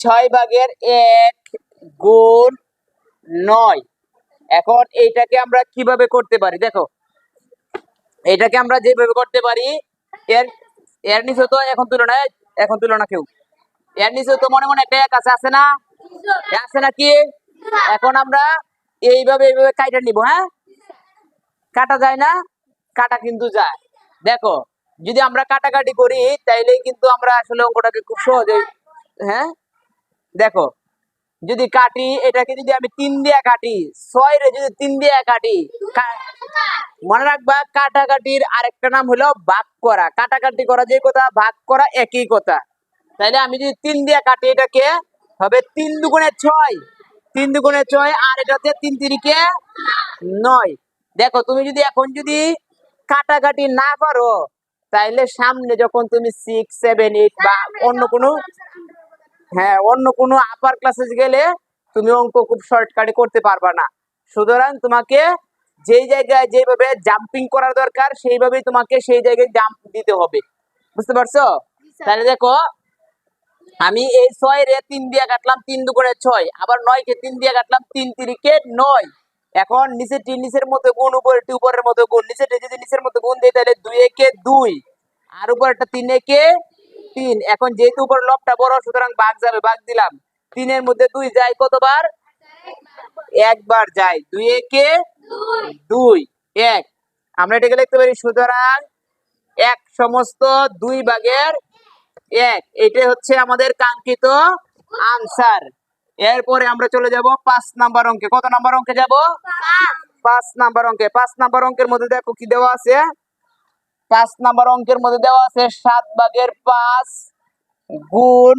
ছয় ভাগের এক গুণ নয়। এখন এইটাকে আমরা কীভাবে করতে পারি? দেখো এটাকে আমরা যেভাবে করতে পারি, এর এর নিচে তো এখন তুলনায় এখন তুলনা কেউ। এর নিচে তো মনে মনে একটা এক আছে আছে না? আছে নাকি এখন আমরা এইভাবে এইভাবে কাইটা নিব হ্যাঁ? কাটা যায় না? কাটা কিন্তু যায়। দেখো, যদি আমরা কাটাকাটি করি তাইলে কিন্তু আমরা আসলে অঙ্কটাকে খুব সহজে হ্যাঁ? দেখো, যদি কাটি, এটাকে যদি আমি তিন দিয়ে কাটি, ছয় রে যদি তিন দিয়ে কাটি মনে রাখবা, কাটাকাটির আরেকটা নাম হলো ভাগ করা। কাটাকাটি করা যে কথা, ভাগ করা একই কথা। তাইলে আমি যদি তিন দিয়ে কাটি, এটাকে হবে তিন দুগুণে ছয়। তিন দুগুণে ছয়, আর এটাতে তিন তিরিকে নয়। দেখো, তুমি যদি এখন যদি কাটাকাটি না পারো তাইলে সামনে যখন তুমি সিক্স সেভেন এইট বা অন্য কোনো হ্যাঁ অন্য কোনো আপার ক্লাসে গেলে তুমি অঙ্ক খুব শর্টকাটে করতে পারবা না। সুতরাং তোমাকে যেই জায়গায় যেভাবে জাম্পিং করার দরকার সেইভাবেই তোমাকে সেই জায়গায় জাম্প দিতে হবে। বুঝতে পারছ? তাহলে দেখো আমি এই ছয় রে তিন দিয়ে কাটলাম তিন দুগুণে ছয়। আবার নয় কে তিন দিয়ে কাটলাম তিন তিরিকে নয়। এখন নিচেরটি নিচের মধ্যে গুণ উপরেরটি উপরের মধ্যে গুণ। নিচেরটি যদি নিচের মধ্যে গুণ দিই তাহলে দুই একে দুই। আর উপরেরটা তিন একে তিন। এখন যেহেতু উপর লবটা বড় সুতরাং বাঘ যাবে বাঘ দিলাম। তিনের মধ্যে দুই যায় কতবার? একবার যায়। দুই একে দুই। এক। আমরা এটাকে লিখতে পারি সুতরাং এক সমস্ত দুই ভাগের এক। এটা হচ্ছে আমাদের কাঙ্ক্ষিত আনসার। এরপরে আমরা চলে যাব পাঁচ নাম্বার অঙ্কে। কত নাম্বার অঙ্কে যাব? পাঁচ নাম্বার অঙ্কে। পাঁচ নাম্বার অঙ্কের মধ্যে দেখো কি দেওয়া আছে? পাঁচ নাম্বার অঙ্কের মধ্যে দেওয়া আছে সাত ভাগের পাঁচ গুণ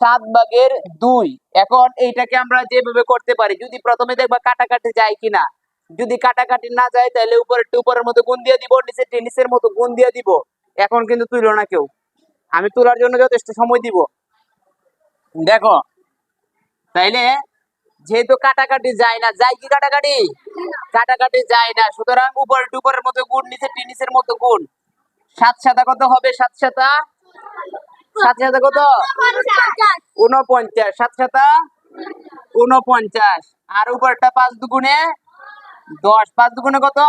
সাত ভাগের দুই। এখন এইটাকে আমরা যেভাবে করতে পারি, যদি প্রথমে দেখবা কাটাকাটি যায় কিনা। যদি কাটাকাটি না যায়, তাহলে উপরের উপরের মতো গুণ দিয়ে দিব নিচে টেনিসের মতো গুণ দিয়ে দিব। এখন কিন্তু তুইলো না কেউ। আমি তোলার জন্য যথেষ্ট সময় দিব। দেখো, তাইলে যেহেতু কাটাকাটি যায় না যায় কি কাটাকাটি? কাটাকাটি যায় না। সুতরাং উপর উপরের মতো গুণ নিচে নিচের মতো গুণ। সাত সাতা কত হবে? সাত সাতা? সাত সাতা কত? উনপঞ্চাশ সাত সাতা? উনপঞ্চাশ আর উপরটা পাঁচ দুগুণে দশ। পাঁচ দুগুণে কত?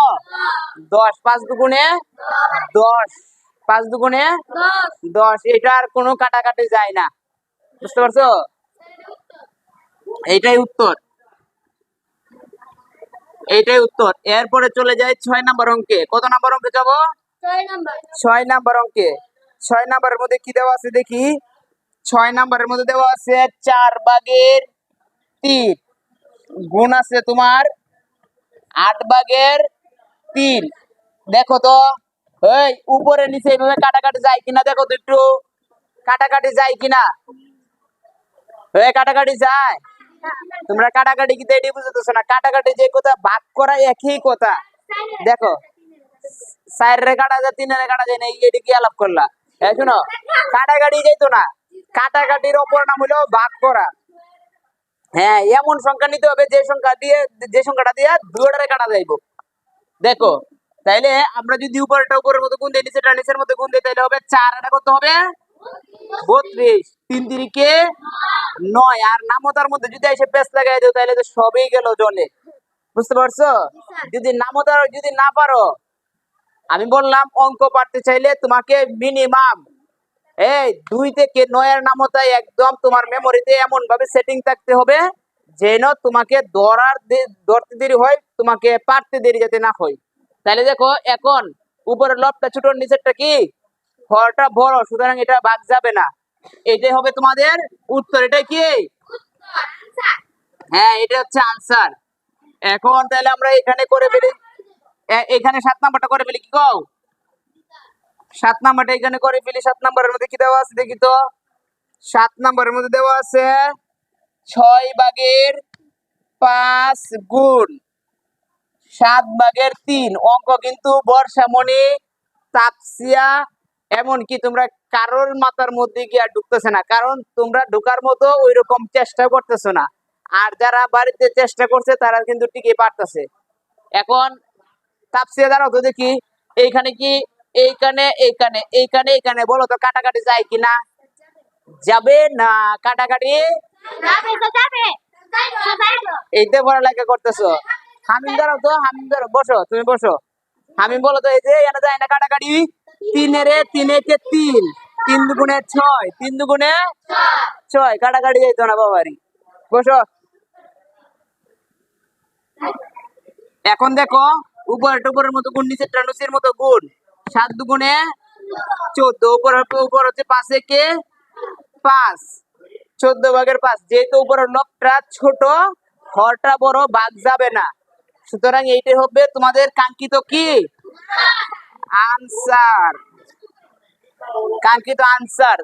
দশ। পাঁচ দুগুণে দশ। পাঁচ দুগুণে দশ। এটার কোনো কাটাকাটি যায় না। বুঝতে পারছ? এইটাই উত্তর। এইটাই উত্তর। এরপরে চলে যায় ছয় নাম্বার অঙ্কে। কত নাম্বার অঙ্কে যাব? ছয় নাম্বার। অঙ্কে। ছয় নাম্বারের মধ্যে কি দেওয়া আছে দেখি? ছয় নাম্বারের মধ্যে দেওয়া আছে চার বাগের তিন। গুণ আছে তোমার আট ভাগের তিন। দেখো তো এই উপরে নিচে এইভাবে কাটাকাটি যায় কিনা দেখো তো একটু। কাটাকাটি যায় কিনা? এই কাটাকাটি যায়। তোমরা কাটাকাটি কিন্তু এটি বুঝতেছো না? কাটাকাটি যে কথা ভাগ করা একই কথা। দেখো চার রে কাটা যায় তিন কাটা যায় না এটি কি আলাপ করলা? এই শোনো, কাটাকাটি যাইতো না। কাটাকাটির অপর নাম হলো ভাগ করা। হ্যাঁ এমন সংখ্যা নিতে হবে, যে সংখ্যা দিয়ে, যে সংখ্যাটা দিয়ে দুটারে কাটা যাইব। দেখো, তাইলে আমরা যদি উপরটা উপরের মতো গুণ দিই নিচেটা নিচের মতো গুণ দিই তাহলে হবে চার। এটা কত হবে বত্রিশ। তিন তিরিকে নয়। আর নামতার মধ্যে যদি এসে পেস লাগাই দেও, তাহলে তো সবই গেল জলে। বুঝতে পারছ? যদি নামতার, যদি না পারো, আমি বললাম অঙ্ক পারতে চাইলে তোমাকে মিনিমাম এই দুই থেকে নয়ের নামতায় একদম তোমার মেমোরিতে এমন ভাবে সেটিং থাকতে হবে যেন তোমাকে ধরার দে- ধরতে দেরি হয়, তোমাকে পারতে দেরি যাতে না হয়। তাহলে দেখো, এখন উপরের লবটা ছোট নিচেরটা কি? ফলটা বড়, সুতরাং এটা বাদ যাবে না। এটাই হবে তোমাদের উত্তর। এটাই কি? হ্যাঁ এটা হচ্ছে আনসার এখন তাহলে আমরা এখানে করে ফেলি। এখানে সাত নাম্বারটা করে ফেলি, কি কও? সাত নাম্বারটা এখানে করে ফেলি। সাত নাম্বারের মধ্যে কি দেওয়া আছে দেখি তো? সাত নাম্বারের মধ্যে দেওয়া আছে ছয় ভাগের পাঁচ গুণ। সাত ভাগের তিন। অঙ্ক কিন্তু বর্ষামণি, তাপসিয়া এমনকি তোমরা কারোর মাথার মধ্যে কি আর ঢুকতেছে না কারণ তোমরা ঢোকার মতো ওই রকম চেষ্টা করতেছো না। আর যারা বাড়িতে চেষ্টা করছে তারা কিন্তু টিকে পারতেছে। এখন তাপসিয়া দাঁড়াও তো দেখি এইখানে কি? এইখানে এইখানে এইখানে এইখানে বলো তো কাটাকাটি যায় যাবে না কাটাকাটি? যাবে তো যাইবো এইতে পড়ালেখা করতেছো। হামিম ধরো তো হামিম ধরো বসো তুমি বসো। হামিম বলো তো এই যে এখানে যায় না কাটাকাটি? তিনের তিনে কে তিন তিন দুগুণে ছয়, তিন দুগুণে ছয়। কাটাকাটি যাইতো না বাবারি। বসো। এখন দেখো, উপরে টুপরের মতো গুণ নিচে টানুসির মতো গুণ। সাত দুগুণে চোদ্দ, উপর উপর হচ্ছে পাঁচে কে পাঁচ। চোদ্দ ভাগের পাঁচ, যেহেতু উপরের লবটা ছোট হরটা বড় বাদ যাবে না। সুতরাং এইটাই হবে তোমাদের কাঙ্ক্ষিত কি? আনসার কাঙ্ক্ষিত আনসার